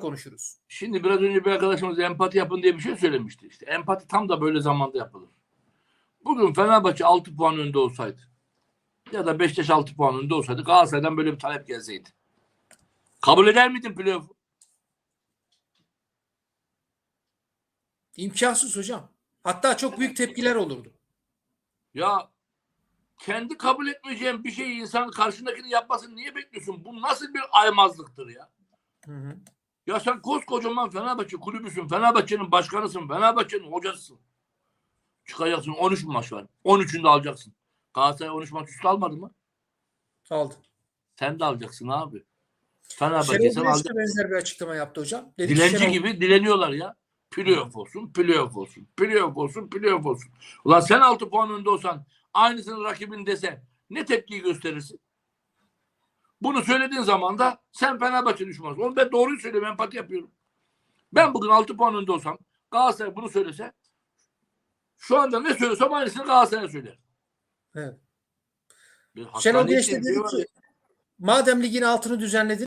konuşuruz. Şimdi biraz önce bir arkadaşımız empati yapın diye bir şey söylemişti. İşte empati tam da böyle zamanda yapılır. Bugün Fenerbahçe 6 puan önde olsaydı ya da Beşiktaş 6 puan önde olsaydı Galatasaray'dan böyle bir talep gelseydi. Kabul eder miydin playoff? İmkansız hocam. Hatta çok büyük tepkiler olurdu. Ya kendi kabul etmeyeceğin bir şeyi insan karşındakini yapmasını niye bekliyorsun? Bu nasıl bir aymazlıktır ya? Hı hı. Ya sen koskocaman Fenerbahçe kulübüsün. Fenerbahçe'nin başkanısın. Fenerbahçe'nin hocasısın. Çıkacaksın 13 maç var. 13'ünü de alacaksın. Galatasaray 13 maç üstü almadı mı? Aldı. Sen de alacaksın abi. Fenerbahçe Şenol sen alacaksın. benzer bir açıklama yaptı hocam. Dedi Dilenci Şenol- gibi dileniyorlar ya. Playoff olsun, playoff olsun, playoff olsun, playoff olsun. Ulan sen 6 puan önde olsan aynısını rakibin dese ne tepki gösterirsin? Bunu söylediğin zaman da sen Fenerbahçe düşmanısın. Oğlum ben doğruyu söylüyorum, empati yapıyorum. Ben bugün 6 puan önde olsam Galatasaray bunu söylese şu anda ne söylesem aynısını Galatasaray'a söyler. Evet. Şenol Güneş dedi ki madem ligin altını düzenledin